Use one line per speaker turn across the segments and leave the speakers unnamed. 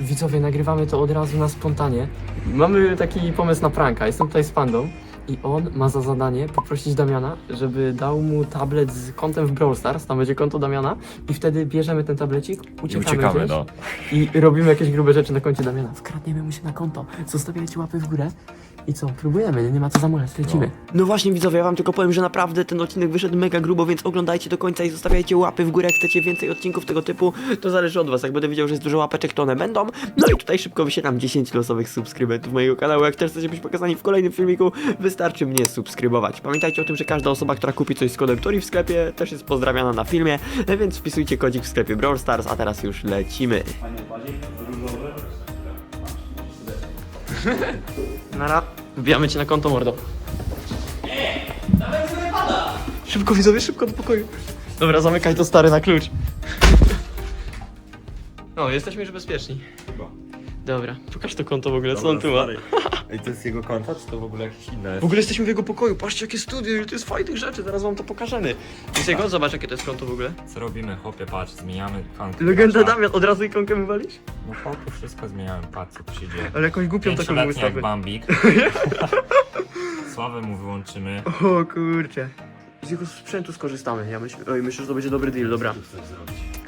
Widzowie, nagrywamy to od razu na spontanie. Mamy taki pomysł na pranka. Jestem tutaj z pandą i on ma za zadanie poprosić Damiana, żeby dał mu tablet z kontem w Brawl Stars. Tam będzie konto Damiana i wtedy bierzemy ten tablecik, uciekamy,
uciekamy,
gdzieś
no.
i robimy jakieś grube rzeczy na koncie Damiana. Wkradniemy mu się na konto. Zostawiajcie łapy w górę. I co, próbujemy, nie, ma co zamulać, lecimy.
No właśnie widzowie, ja wam tylko powiem, że naprawdę ten odcinek wyszedł mega grubo, więc oglądajcie do końca i zostawiajcie łapy w górę, jak chcecie więcej odcinków tego typu, to zależy od was, jak będę wiedział, że jest dużo łapeczek, to one będą. No i tutaj szybko wysiadam 10 losowych subskrybentów mojego kanału, jak też chcecie być pokazani w kolejnym filmiku, wystarczy mnie subskrybować. Pamiętajcie o tym, że każda osoba, która kupi coś z kodem Tori w sklepie, też jest pozdrawiana na filmie, więc wpisujcie kodzik w sklepie Brawl Stars, a teraz już lecimy.
Nara, wbijamy cię na konto, mordo. Szybko widzowie, szybko do pokoju. Dobra, zamykaj to stary na klucz. No, jesteśmy już bezpieczni. Dobra, pokaż to konto w ogóle, co on tu ma.
Ej, to jest jego konto, czy to w ogóle jakieś inne?
W ogóle jesteśmy w jego pokoju, patrzcie jakie studio, ile to jest fajnych rzeczy, zaraz wam to pokażemy. Jest jego? Zobacz jakie to jest konto w ogóle.
Co robimy, chłopie, patrz, zmieniamy ikonkę.
Legenda. Damian, od razu ikonkę wywalisz?
No chłopie, wszystko zmieniamy, patrz co tu się dzieje.
Ale jakąś głupią taką
Pięcioletni jak
ustawę.
Bambik. Sławę mu wyłączymy.
O kurczę. Z jego sprzętu skorzystamy. Ja myślę, oj, myślę, że to będzie dobry deal, dobra.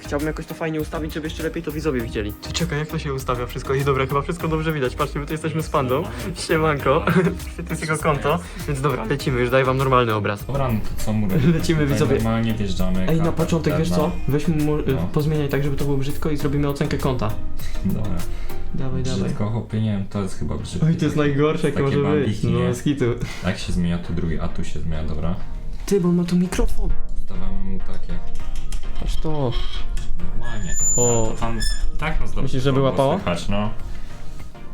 Chciałbym jakoś to fajnie ustawić, żeby jeszcze lepiej to widzowie widzieli. Ty czekaj, jak to się ustawia wszystko? I dobra, chyba wszystko dobrze widać. Patrzcie, my tu jesteśmy z pandą. Siemanko. to jest jego konto. Więc dobra, lecimy, już daję wam normalny obraz.
Dobra, no to co mu
Lecimy,
Tutaj
widzowie.
Normalnie wjeżdżamy.
Ej, na początek, wiesz co?
czterna.
Weź mu, mo-
No.
pozmieniaj tak, żeby to było brzydko i zrobimy ocenkę konta.
Dobra.
Dawaj, dawaj.
Brzydko, chłopie, nie wiem, to jest chyba brzydko.
Oj, to jest najgorsze, jakie
Takie
może być.
bambiki,
No, z hitu.
Jak się zmienia tu drugi, a tu się zmienia, dobra.
Ty, bo on ma tu mikrofon.
Stawiamy mu takie.
Patrz to.
Normalnie.
O.
To tam tak nas dobrze
Myślisz, żeby
było
łapało?
Słychać, no.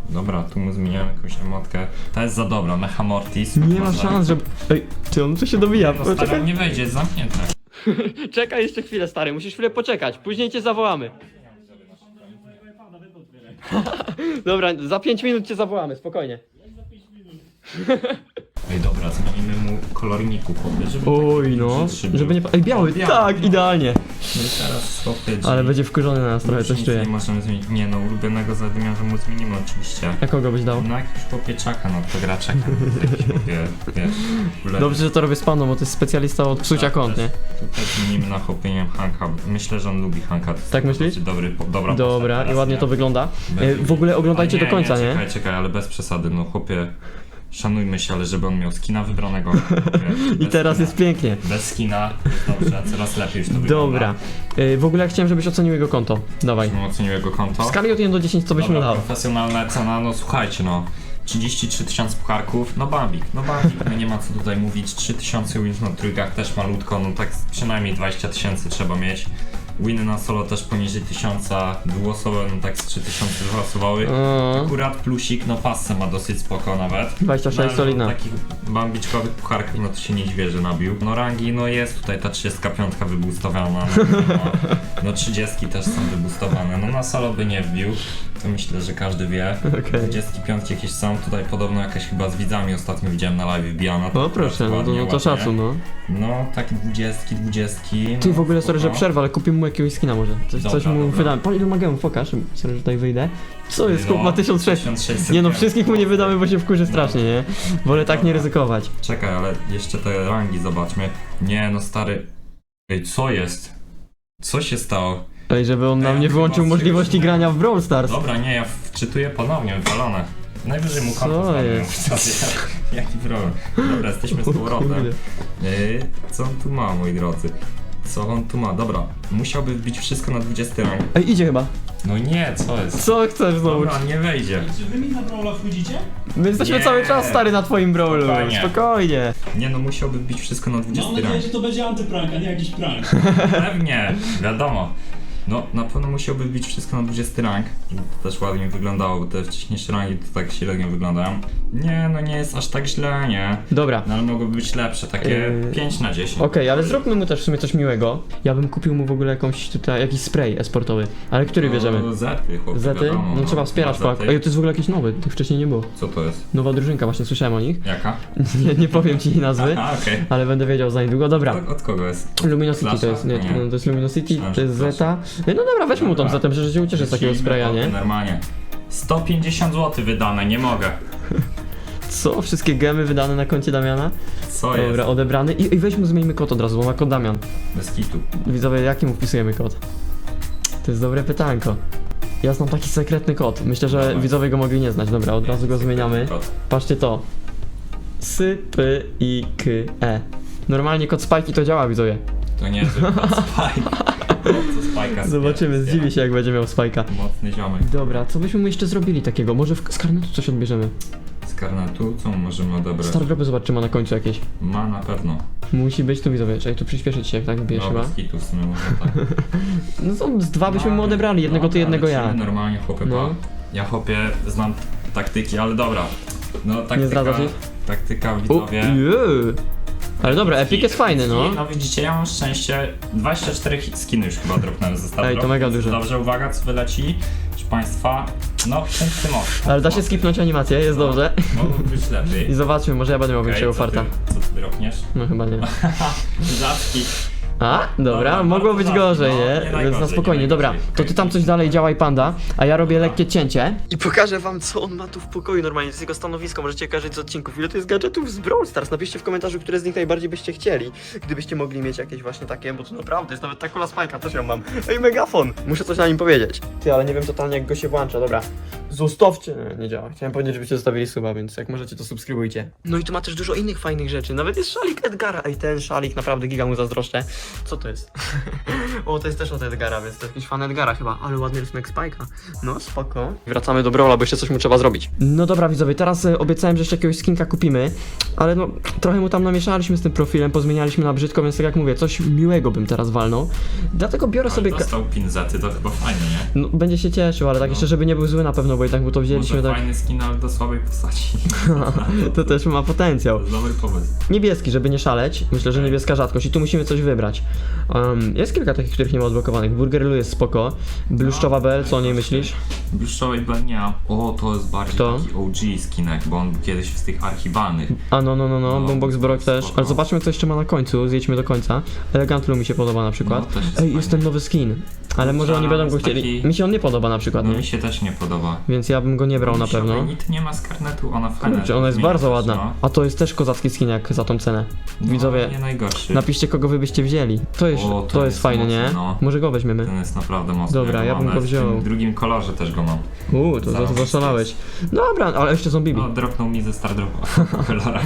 Dobra, tu mu zmieniamy jakąś emotkę. Ta jest za dobra, Mecha Mortis.
Nie ma szans, żeby... Ej, ty, on tu się dobija.
No, stara,
Poczekaj.
nie wejdzie, jest zamknięte.
Czekaj jeszcze chwilę, stary, musisz chwilę poczekać. Później cię zawołamy. Dobra, za 5 minut cię zawołamy, spokojnie.
Ej, dobra, zmienimy mu kolorniku, chłopie, żeby
Oj, no. Żeby nie... Ej, biały,
Biały,
tak,
no.
idealnie.
No i teraz
Ale będzie wkurzony na nas trochę, coś czuję.
nie możemy zmienić. Nie no, ulubionego zadymiarza mu zmienimy oczywiście.
A kogo byś dał?
No jakiś chłopie czaka, no to gra czaka. Jakiś chłopie, wiesz, w ogóle-
Dobrze, że to robię z paną, bo to jest specjalista od psucia
Tak,
kont,
też-
nie?
Tutaj zmienimy na chłopie, nie wiem, Hanka. Myślę, że on lubi Hanka. To jest
Tak myślisz?
dosyć Dobry, po- dobra
Dobra, i ładnie
teraz,
to
nie?
wygląda. E, W ogóle oglądajcie do końca, nie?
Czekaj, czekaj, ale bez przesady, no chłopie. Szanujmy się, ale żeby on miał skina wybranego.
I
Bez
teraz
skina.
jest pięknie.
Bez skina, dobrze, coraz lepiej już to
Dobra.
wygląda.
E, W ogóle chciałem, żebyś ocenił jego konto. Dawaj.
Dobra. ocenił jego konto.
W skali od 1 do 10 co byś mu
Dobra,
dał?
profesjonalna cena, no słuchajcie, no. 33 tysiące pucharków, no Bambik, no Bambik, no nie ma co tutaj mówić, 3 tysiące wins na trójkach też malutko, no tak przynajmniej 20 tysięcy trzeba mieć. Winy na solo też poniżej 1000, dwuosobowe no tak z 3000 wylosowały.
O,
Akurat plusik, no pasce ma dosyć spoko nawet.
26
no,
solidna.
takich bambiczkowych pucharkach, no to się nie dziwię, że nabił. No rangi, no jest tutaj ta 35 wyboostowana, no, no, no 30 też są wyboostowane. No na solo by nie wbił, to myślę, że każdy wie.
Okej.
25 jakieś są, tutaj podobno jakaś chyba z widzami ostatnio widziałem na live wbijana. to
O
akurat
proszę, no no to szacun, no.
No takie 20, 20.
Ty
no,
w ogóle, sorry, że
spoko.
przerwę, ale kupię mu jakiegoś skina może. Coś,
Dobra,
coś mu
dobra.
wydamy. Po ile magemu, pokaż, sorry, że tutaj wyjdę. Co jest, chłop ma
No,
1600.
1600
Nie no, wszystkich mu nie wydamy, bo się wkurzy strasznie, nie? Wolę tak nie
Dobra.
ryzykować.
Czekaj, ale jeszcze te rangi zobaczmy. Nie, no stary. Ej, co jest? Co się stało?
Ej, żeby on nam nie wyłączył możliwości grania w Brawl Stars.
Dobra, nie, ja wczytuję ponownie, wywalone. Najwyżej mu
Co
konto zbawię,
jest?
Jaki problem. Dobra, jesteśmy z
O
powrotem.
kurde.
Yy, co on tu ma, moi drodzy? Co on tu ma? Dobra, musiałby wbić wszystko na 20 rank.
Ej, idzie chyba.
No nie, co jest?
Co chcesz znowu?
Dobra, nie wejdzie.
Czy wy mi na Brawla wchodzicie?
My jesteśmy
Nie.
cały czas stary na twoim Brawlu.
Spokojnie.
Spokojnie.
Nie no, musiałby wbić wszystko na 20
Mam nadzieję,
rank.
że to będzie antyprank, a nie jakiś prank.
Pewnie, wiadomo. No, na pewno musiałby wbić wszystko na 20 rank, żeby to też ładnie wyglądało, bo te wcześniejsze rangi to tak średnio wyglądają. Nie, no nie jest aż tak źle, nie?
Dobra.
No ale mogłyby być lepsze, takie
Yy,
5 na 10.
Okej, ale zróbmy mu też w sumie coś miłego. Ja bym kupił mu w ogóle jakąś tutaj, jakiś spray esportowy. Ale który bierzemy?
No, Zety, chłopie,
Zety?
wiadomo,
No trzeba wspierać Polak.
Zety.
Ej, to jest w ogóle jakiś nowy, tych wcześniej nie było.
Co to jest?
Nowa drużynka, właśnie słyszałem o nich.
Jaka?
Nie, nie powiem ci jej nazwy,
A, okej.
ale będę wiedział za niedługo. Dobra.
Od, od kogo jest?
Luminosity to
Flasha?
jest, nie,
Nie.
no to jest Luminosity,
Myślałem,
to jest. Zeta. No dobra, weźmy mu tą zatem, że się ucieszy z takiego
Lecimy,
spraya, nie?
Normalnie. 150 zł wydane, nie mogę.
Co? Wszystkie gemy wydane na koncie Damiana?
Co
Dobra,
jest?
odebrany. I, I weź mu zmieńmy kod od razu, bo ma kod Damian.
Bez kitu.
Widzowie, jaki mu wpisujemy kod? To jest dobre pytanko. Ja znam taki sekretny kod. Myślę, że
Dawaj.
widzowie go mogli nie znać. Dobra, od razu go zmieniamy. Patrzcie to. S, P, I, K, E. Normalnie kod spajki to działa, widzowie.
To nie jest Spike. Spajka
Zobaczymy, zdziwi się jak będzie miał spajka.
Mocny ziomek.
Dobra, co byśmy mu jeszcze zrobili takiego? Może w z karnetu coś odbierzemy?
Z karnetu co możemy odebrać?
Star dropy zobacz, czy ma na końcu jakieś.
Ma na pewno.
Musi być tu widzowie. Czekaj, tu przyspieszyć się, jak tak bijesz
No,
chyba.
bez kitu w sumie może tak.
No to z dwa byśmy mu odebrali, jednego ty,
Dobra,
jednego ja.
lecimy normalnie chłopie,
No.
no. Ja chłopie znam taktyki, ale dobra. No taktyka, taktyka
O,
widzowie.
jee. Ale dobra, Epic jest fajny, no.
No widzicie, ja mam szczęście. 24 hit skiny już chyba dropnąłem ze Star
Ej, to mega dużo.
Dobrze, uwaga, co wyleci. Proszę Państwa, no punkty moc.
Ale da się skipnąć animację, jest dobrze.
Mogło być lepiej.
I zobaczmy, może ja będę miał większego
co
farta.
ty- Co ty dropniesz?
No chyba nie.
Rzadki.
A, dobra,
Dobra,
mogło
bardzo
być gorzej,
no,
nie?
nie
Więc
najgorzej,
na spokojnie,
nie
dobra.
najgorzej.
To ty tam coś dalej działaj, panda, a ja robię lekkie cięcie. I pokażę wam, co on ma tu w pokoju normalnie, to jest jego stanowisko, możecie kojarzyć z odcinków. Ile to jest gadżetów z Brawl Stars? Napiszcie w komentarzu, które z nich najbardziej byście chcieli. Gdybyście mogli mieć jakieś właśnie takie, bo to naprawdę jest nawet ta kula spajka, też ją mam. Ej, megafon! Muszę coś na nim powiedzieć. Ty, ale nie wiem totalnie, jak go się włącza, dobra. Zostawcie! Nie, nie działa. Chciałem powiedzieć, żebyście zostawili suba, więc jak możecie, to subskrybujcie. No i tu ma też dużo innych fajnych rzeczy. Nawet jest szalik Edgara. Ej, ten szalik, naprawdę giga mu zazdroszczę. Co to jest? o, to jest też od Edgara, więc to jakiś fan Edgara chyba. Ale ładny rysunek Spike'a. No, spoko. Wracamy do Brawla, bo jeszcze coś mu trzeba zrobić. No dobra, widzowie, teraz e, obiecałem, że jeszcze jakiegoś skinka kupimy. Ale no, trochę mu tam namieszaliśmy z tym profilem, pozmienialiśmy na brzydko, więc tak jak mówię, coś miłego bym teraz walnął. Dlatego biorę
Ale
sobie... ka-
dostał pinzety, to chyba fajnie, nie?
No, będzie się cieszył, ale tak
No.
jeszcze, żeby nie był zły na pewno, bo tak mu to wzięliśmy
Może
tak...
fajny skin, ale do słabej postaci.
to też ma potencjał.
To jest dobry pomysł.
Niebieski, żeby nie szaleć. Myślę, że niebieska rzadkość i tu musimy coś wybrać. Um, jest kilka takich, których nie ma odblokowanych. Burgerlu jest spoko. Bluszczowa Bell, co o niej myślisz?
Bluszczowej Benia. O, to jest bardziej
Kto?
taki OG skinek, bo on był kiedyś z tych archiwalnych.
A no, no, no, no,
No,
Boombox Brock też.
spoko.
Ale zobaczmy, co jeszcze ma na końcu. Zjedźmy do końca. Elegantlu mi się podoba na przykład.
No,
Ej,
fajny.
jest ten nowy skin. Ale może oni będą go chcieli.
taki-
Mi się on nie podoba na przykład,
No
nie?
mi się też nie podoba.
Więc ja bym go nie brał na pewno.
Nic nie ma z karnetu, ona fajna.
Kurczę, ona jest
zmienia
bardzo ładna.
no.
A to jest też kozacki skin jak za tą cenę.
No,
Widzowie,
nie najgorszy.
napiszcie kogo wy byście wzięli. To jest,
O,
to,
to
jest
jest
fajne, nie?
no.
Może go weźmiemy.
Ten jest naprawdę mocny.
Dobra, ja bym go
nawet
wziął.
W tym drugim kolorze też go mam.
Uuu, to za,
Zarobisty
zaszalałeś. Dobra, ale jeszcze zombie.
No, dropnął mi ze Star Dropa w kolorach.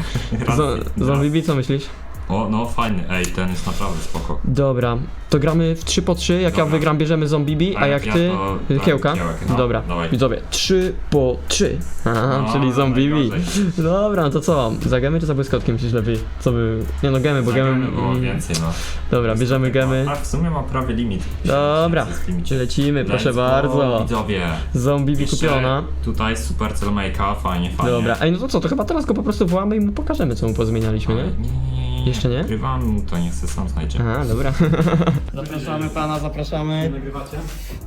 Zombie, co myślisz?
O, no fajny, ej, ten jest naprawdę spoko.
Dobra, to gramy w 3 po 3. Jak ja
Dobra.
wygram, bierzemy zombie, a
A
jak ty,
to-
y,
tak,
kiełka.
kiełek, no.
Dobra,
Dawaj.
widzowie, 3 po 3. Aha,
No,
czyli zombie.
najgorzej.
Dobra, no to co? Za gemy czy za błyskotki myślisz lepiej? Co by. Nie no, gemy, bo gemy.
Było
mm,
więcej, no.
Dobra, bierzemy gemy.
A w sumie ma prawie limit.
Dobra, lecimy, proszę bardzo.
Widzowie.
Zombie
Jeszcze
kupiona.
Tutaj super celmake'a, fajnie, fajnie.
Dobra, ej, no to co? To chyba teraz go po prostu wołamy i mu pokażemy, co mu pozmienialiśmy, nie,
nie, nie, nie.
Jeszcze nie?
Mu to, niech se sam znajdzie.
Aha, dobra. Zapraszamy pana, zapraszamy.
Nagrywacie?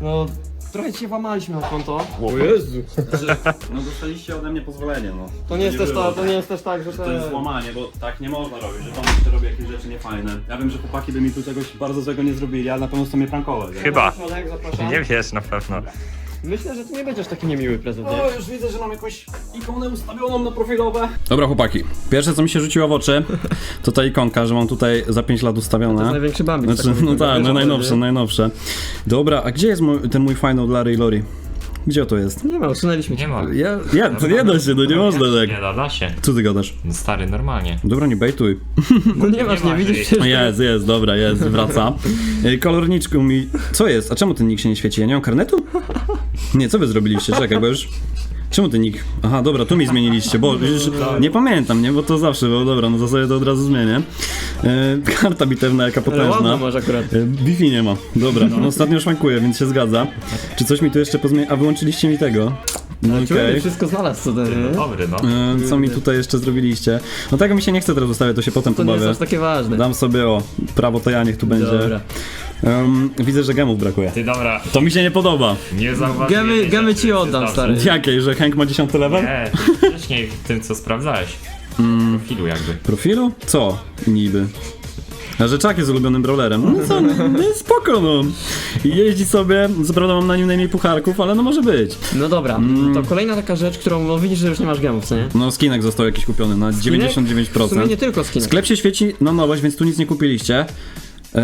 No, trochę się włamaliśmy na konto. O Jezu.
No dostaliście ode mnie pozwolenie, no.
To nie jest też
było
to, to nie jest też tak, że
To jest
te...
złamanie, bo tak nie można robić, że pan jeszcze robi jakieś rzeczy niefajne. Ja wiem, że chłopaki by mi tu czegoś bardzo złego nie zrobili, ale na pewno chcą mnie prankować. nie?
Chyba.
Zapraszam.
Nie wiesz na pewno.
Myślę, że to nie będziesz taki niemiły prezent, nie?
O, już widzę, że mam jakąś ikonę ustawioną na profilowe. Dobra chłopaki, pierwsze co mi się rzuciło w oczy, to ta ikonka, że mam tutaj za 5 lat
To jest
ustawione.
największy bambik.
Znaczy, no tak, no najnowsze, najnowsze. Dobra, a gdzie jest mój, ten mój final dla Ray Lori? Gdzie to jest?
Nie ma, usunęliśmy cię.
Nie ma.
Ja, ja, to nie da się, no nie można tak.
Nie da, da się.
Co ty gadasz?
No Stary, normalnie.
Dobra, nie bejtuj.
No nie masz, nie
ma,
widzisz przecież.
Jest, jest, dobra, jest, wraca. Y, Kolorniczku mi... Co jest? A czemu ten nick się nie świeci? Ja nie mam karnetu? Nie, co wy zrobiliście? Czekaj, bo już... Czemu ten nick? Aha, dobra, tu mi zmieniliście, bo już nie pamiętam, nie? Bo to zawsze było, dobra, no to sobie to od razu zmienię. Y, karta bitewna jaka potężna.
masz akurat.
Y, Wi-Fi nie ma. Dobra, no ostatnio szwankuje, więc się zgadza. Czy coś mi tu jeszcze pozmieni... A wyłączyliście mi tego? No
Człowiek
okej.
wszystko znalazł, co ten?
Dobry, no.
Y, Co mi tutaj jeszcze zrobiliście? No tego mi się nie chce teraz ustawiać, to się potem
To nie jest aż takie ważne.
Dam sobie o, prawo to ja, niech tu będzie.
Dobra.
Um, widzę, że gemów brakuje.
Ty dobra,
To mi się nie podoba.
nie zauważyłem.
Gemy, gemy
rzeczy,
ci oddam, stary.
Jakiej, że Hank ma 10 level?
Nie, ty wcześniej w tym co sprawdzałeś.
Mm.
Profilu jakby.
Profilu? Co? Niby. A rzeczak jest ulubionym brawlerem. No co, no, no spoko, no. Jeździ sobie, co prawda mam na nim najmniej pucharków, ale no może być.
No dobra,
Mm.
to kolejna taka rzecz, którą no widzisz, że już nie masz gemów, co nie?
No skinek został jakiś kupiony na
W sumie
99%.
nie tylko skinek.
Sklep się świeci na nowość, więc tu nic nie kupiliście. Eee...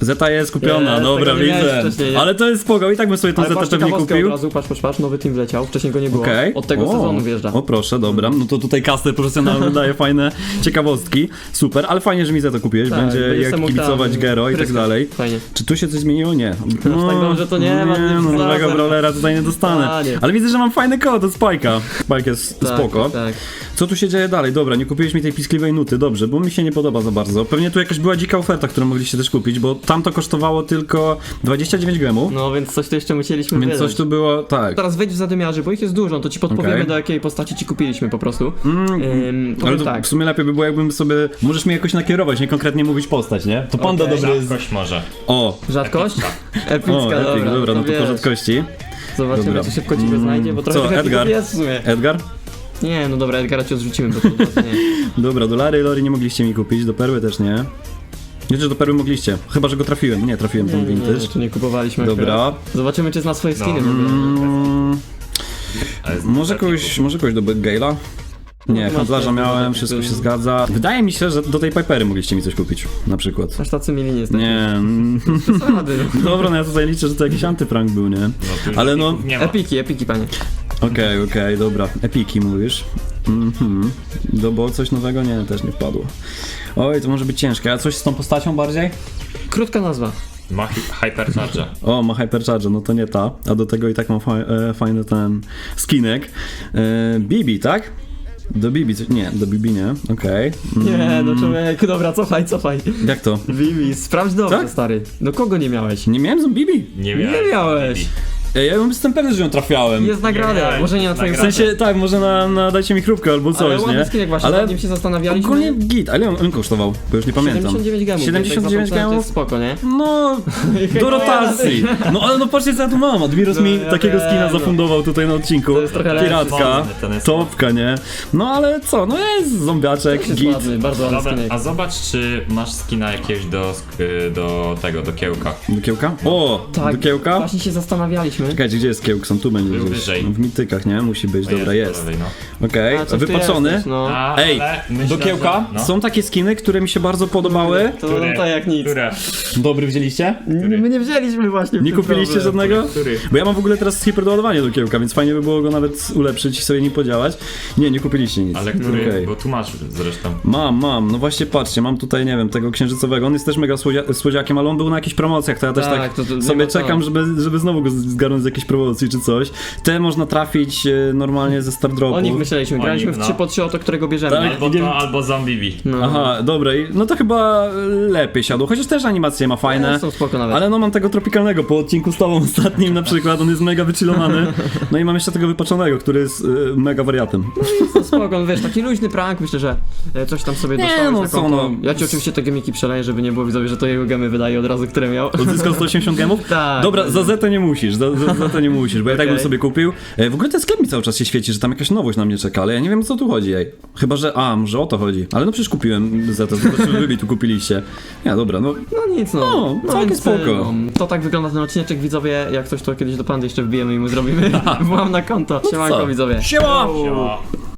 Zeta jest kupiona,
Jest,
dobra,
tego nie miałeś
widzę.
wcześniej, nie?
Ale to jest spoko, i tak bym sobie tą
Ale
Zetę
patrz,
pewnie
ciekawostkę
kupił.
od razu, patrz, patrz, patrz, nowy team wleciał, wcześniej go nie było.
Okej.
Od tego
O.
sezonu wjeżdża.
O proszę, dobra. No to tutaj Caster profesjonalny daje fajne ciekawostki. Super, ale fajnie, że mi za to kupiłeś.
Tak,
Będzie
będziesz
jak
mógł
kibicować
tam
Gero i tak
pryskać.
dalej.
Fajnie.
Czy tu się coś zmieniło? Nie.
tak dobrze to nie ma, nie
Nie, no nowego brawlera tutaj nie dostanę. Ale widzę, że mam fajny kod od Spike'a. Spike jest
Tak,
spoko.
Tak.
Co tu się dzieje dalej? Dobra, nie kupiłeś mi tej piskliwej nuty, dobrze, bo mi się nie podoba za bardzo. Pewnie tu jakaś była dzika oferta, którą mogliście też kupić, bo tam to kosztowało tylko 29 gemów,
No więc coś tu jeszcze musieliśmy
więc
wydać.
coś tu było, tak.
Teraz wejdź w zadymiarzy, bo ich jest dużo, to ci podpowiemy
Okej.
do jakiej postaci ci kupiliśmy po prostu.
Mm,
Ym,
ale
powiem
to
tak.
w sumie lepiej by było, jakbym sobie. Możesz mnie jakoś nakierować, nie konkretnie mówić postać, nie? To panda
Okej.
dobry jest.
Rzadkość może.
O!
Rzadkość? Epicka,
O,
dobra,
Epic, dobra, no to
wiesz.
rzadkości.
Zobaczymy,
Dobra.
czy szybko ci go znajdzie, bo trochę
Co, Edgar?
jest w sumie.
Edgar?
Nie, no dobra, Edgara ci odrzucimy, bo to nie.
Dobra, dolary i lori nie mogliście mi kupić, do perły też nie. Nie, że do perły mogliście. Chyba, że go trafiłem. Nie, trafiłem ten
Nie, nie,
vintage.
jeszcze nie kupowaliśmy
Dobra.
akurat. Zobaczymy, czy zna swoje skiny
No.
w ogóle.
Mm,
Ale z
może kogoś, może kogoś do Gale'a? Nie,
No,
handlarza
masz
miałem, wszystko się zgadza. Wydaje mi się, że do tej Pipery mogliście mi coś kupić, na przykład.
Aż tacy mili nie jesteśmy.
Nie, mm,
Przesady.
dobra, no ja tutaj liczę, że to jakiś antyprank był, nie?
No, tu
Ale no-
Nie ma.
Epiki, epiki, panie.
Okej, okej, dobra. Epiki mówisz. Mhm. Do bo coś nowego? Nie, też nie wpadło. Oj, to może być ciężkie. A coś z tą postacią bardziej?
Krótka nazwa.
Ma hi- hypercharge.
O, ma Hypercharge, no to nie ta. A do tego i tak mam fa e, fajny ten skinek. E, Bibi, tak? Do Bibi, coś... nie, do Bibi nie, okej. Mm,
Nie, no człowieku, dobra, cofaj, cofaj.
Jak to?
Vivi, sprawdź dobrze,
Tak?
stary. No kogo nie miałeś?
Nie miałem z Bibi?
Nie,
Nie
miałem
miałeś.
Bibi.
Ja jestem pewny, że ją trafiałem.
Jest nagrane,
Nie,
może nie na twoim
W sensie, tak, może na, na dajcie mi chrupkę albo coś,
Ale ładny
nie?
skinek właśnie,
Ale
nim się zastanawialiśmy.
ogólnie git, ale on, on kosztował, bo już nie pamiętam.
79 gemów.
79
więc jak za tą cenę To
gemów?
jest spoko, nie?
No, do rotacji. No ale no patrzcie co ja tu mam. Admiros
No,
mi
ja
takiego
wiem,
skina
no.
zafundował tutaj na odcinku.
To jest trochę lepszy.
Piratka,
ten jest
topka, nie? No ale co, no jest zombiaczek,
To jest
git.
ładny, bardzo ładny
Dobra,
skinek.
a zobacz, czy masz skina jakiegoś do, sk- do tego, do kiełka.
Do kiełka? O,
Tak,
do kiełka?
Właśnie się zastanawialiśmy.
Czekajcie, gdzie jest kiełk? Są tu będzie
Był
gdzieś.
wyżej.
W mitykach, nie? Musi być, dobra, jest.
no.
Okej,
A, coś tu
wypaczony.
jest też, no.
A,
Ej,
ale myślę,
do kiełka
że- no.
są takie skiny, które mi się bardzo podobały.
To no tak jak nic.
Które?
Dobry wzięliście?
Nie, My nie wzięliśmy właśnie w
Nie
tym
kupiliście
problem.
żadnego?
Który?
Bo ja mam w ogóle teraz hiperdoładowanie do kiełka, więc fajnie by było go nawet ulepszyć i sobie nim podziałać. Nie, nie kupiliście nic.
Ale który?
Okej.
Bo tu masz zresztą.
Mam, mam, no właśnie patrzcie, mam tutaj, nie wiem, tego księżycowego, on jest też mega słodzia- słodziakiem, ale on był na jakichś promocjach, to ja też
Tak,
tak
to- to nie
sobie
ma co.
czekam, żeby, żeby znowu go z- zgarnąć z jakiejś promocji czy coś. Te można trafić e, normalnie ze Stardropu.
O nich myśleliśmy, graliśmy
nich,
w
no.
3 po 3 o to, którego bierzemy.
Tak.
Albo to, albo zombie.
No.
Aha, dobra, i- no to chyba e, lepiej siadło, chociaż też animacje ma fajne.
No, są spoko nawet.
Ale no mam tego tropikalnego po odcinku z tobą ostatnim na przykład, on jest mega wychillowany. No i mam jeszcze tego wypaczonego, który jest e, mega wariatem.
No spoko, wiesz, taki luźny prank, myślę, że e, coś tam sobie
Nie,
dostałeś
no
na
co,
konto.
no.
Ja ci oczywiście te gemiki przeleję, żeby nie było widzowie, że to jego gemy wydaje od razu, które miał.
Odzyskał 180 gemów?
Tak.
Dobra, za Zetę nie musisz, za, za, za to nie musisz, bo ja tak bym sobie kupił. E, W ogóle ten sklep mi cały czas się świeci, że tam jakaś nowość na mnie czeka, ale ja nie wiem o co tu chodzi, ej. Chyba, że, a, może o to chodzi. Ale no przecież kupiłem Zetę, zobaczymy, wy mi tu kupiliście. Nie, dobra, no,
No nic, no.
No, całkiem
więc,
spoko.
No, to tak wygląda ten odcineczek, widzowie. Jak coś to kiedyś do pandy jeszcze wbijemy i mu zrobimy. Wam na konto. Siemanko,
co?
widzowie.
Siema!
Siema.